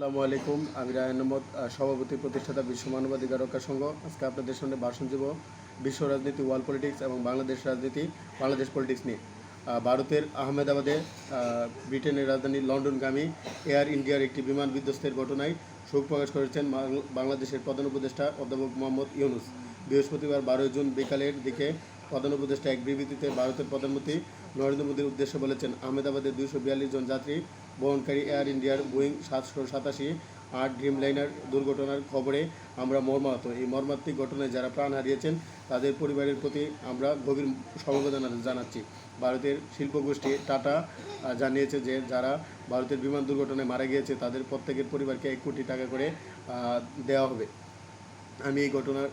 আসসালামু আলাইকুম। আমি রায়ন আহমদ সভাপতি প্রতিষ্ঠাতা বিশ্ব মানবাধিকার রক্ষা সংঘ। আজকে আপনাদের সামনে ভাষণ দেব বিশ্ব রাজনীতি, ওয়ার্ল্ড পলিটিক্স এবং বাংলাদেশ রাজনীতি, বাংলাদেশ পলিটিক্স নিয়ে। ভারতের আহমেদাবাদে ব্রিটেনের রাজধানী লন্ডনগামী এয়ার ইন্ডিয়ার একটি বিমান বিধ্বস্তের ঘটনায় শোক প্রকাশ করেছেন বাংলাদেশের প্রধান উপদেষ্টা অধ্যাপক মোহাম্মদ ইউনুস। বৃহস্পতিবার বারোই জুন বিকালের দিকে প্রধান উপদেষ্টা এক বিবৃতিতে ভারতের প্রধানমন্ত্রী নরেন্দ্র মোদীর উদ্দেশ্যে বলেছেন আহমেদাবাদের দুইশো বিয়াল্লিশ জন যাত্রী বহনকারী এয়ার ইন্ডিয়ার বোয়িং সাতশো সাতাশি আট ড্রিম লাইনার দুর্ঘটনার খবরে আমরা মর্মাহত। এই মর্মান্তিক ঘটনায় যারা প্রাণ হারিয়েছেন, তাদের পরিবারের প্রতি আমরা গভীর সমবেদনা জানাচ্ছি। ভারতের শিল্পগোষ্ঠী টাটা জানিয়েছে যে যারা ভারতের বিমান দুর্ঘটনায় মারা গিয়েছে, তাদের প্রত্যেকের পরিবারকে এক কোটি টাকা করে দেওয়া হবে। আমি এই ঘটনার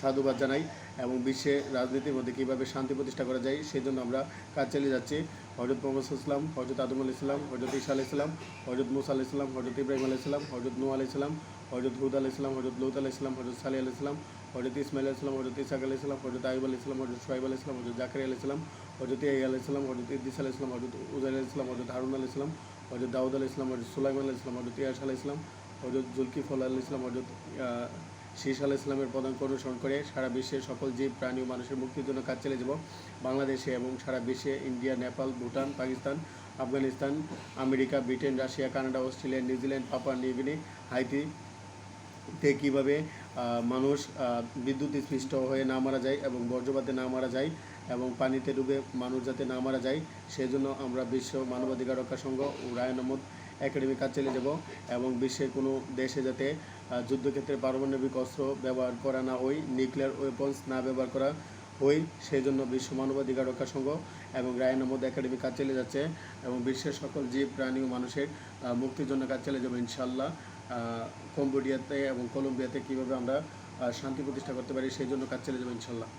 সাধুবাদ জানাই এবং বিশ্বে রাজনীতির মধ্যে কীভাবে শান্তি প্রতিষ্ঠা করা যায় সেই জন্য আমরা কাজ চালিয়ে যাচ্ছি। হজরত মোহাম্মদ ইসলাম হজরত আদম আলি ইসলাম হজরত ঈসা আলি ইসলাম হজরত মুসা আলি ইসলাম হজরত ইব্রাহিম আলি ইসলাম হজরত নু আলি ইসলাম হজরত হুদ আলি ইসলাম হজরত লৌত আলি ইসলাম হজরত সালি আলি ইসলাম হজরত ইসমাইল আলি ইসলাম হজরত ইসাক আলি ইসলাম হজরত আইব আলি ইসলাম হজরত সোহাইব আলি ইসলাম হজরত জাকির আলি ইসলাম হজরত ইয়াই আলি ইসলাম হজরত ইদ্দিস আলি ইসলাম হজরত উজাইল আলি ইসলাম হজরত হারুন আলি ইসলাম হজরত দাউদ আলি ইসলাম হজরত সুলাইমান আলি ইসলাম হজরত ইয়াস আলি ইসলাম হজরত জুলকিফল আল ইসলাম হজরত শীষ আল ইসলামের পদাঙ্ক অনুসরণ করে সারা বিশ্বের সকল জীব, প্রাণী ও মানুষের মুক্তির জন্য কাজ চালিয়ে যাব। বাংলাদেশে এবং সারা বিশ্বে India, Nepal, Bhutan, Pakistan, Afghanistan, America, Britain, Russia, Canada, Australia, New Zealand Papua New Guinea Haiti তে কীভাবে মানুষ বিদ্যুৎ স্পৃষ্ট হয়ে না মারা যায় এবং বর্জ্যপাতে না মারা যায় এবং পানিতে ডুবে মানুষ যাতে না মারা যায়, সেজন্য আমরা বিশ্ব মানবাধিকার রক্ষা সংঘ ও রায় আহমদ একাডেমি কাজ চালিয়ে যাব এবং বিশ্বের কোনো দেশে যাতে যুদ্ধক্ষেত্রে পারমাণবিক অস্ত্র ব্যবহার করা না হয়, নিউক্লিয়ার ওয়েপন্স না ব্যবহার করা হই সেই জন্য বিশ্ব মানবাধিকার রক্ষা সংঘ এবং রায়ন আহমদ একাডেমি কাজ চালিয়ে যাচ্ছে এবং বিশ্বের সকল জীব, প্রাণী ও মানুষের মুক্তির জন্য কাজ চালিয়ে যাব ইনশাল্লাহ কম্বোডিয়াতে এবং কলম্বিয়াতে কীভাবে আমরা শান্তি প্রতিষ্ঠা করতে পারি, সেই জন্য কাজ চলে যাব ইনশাল্লাহ।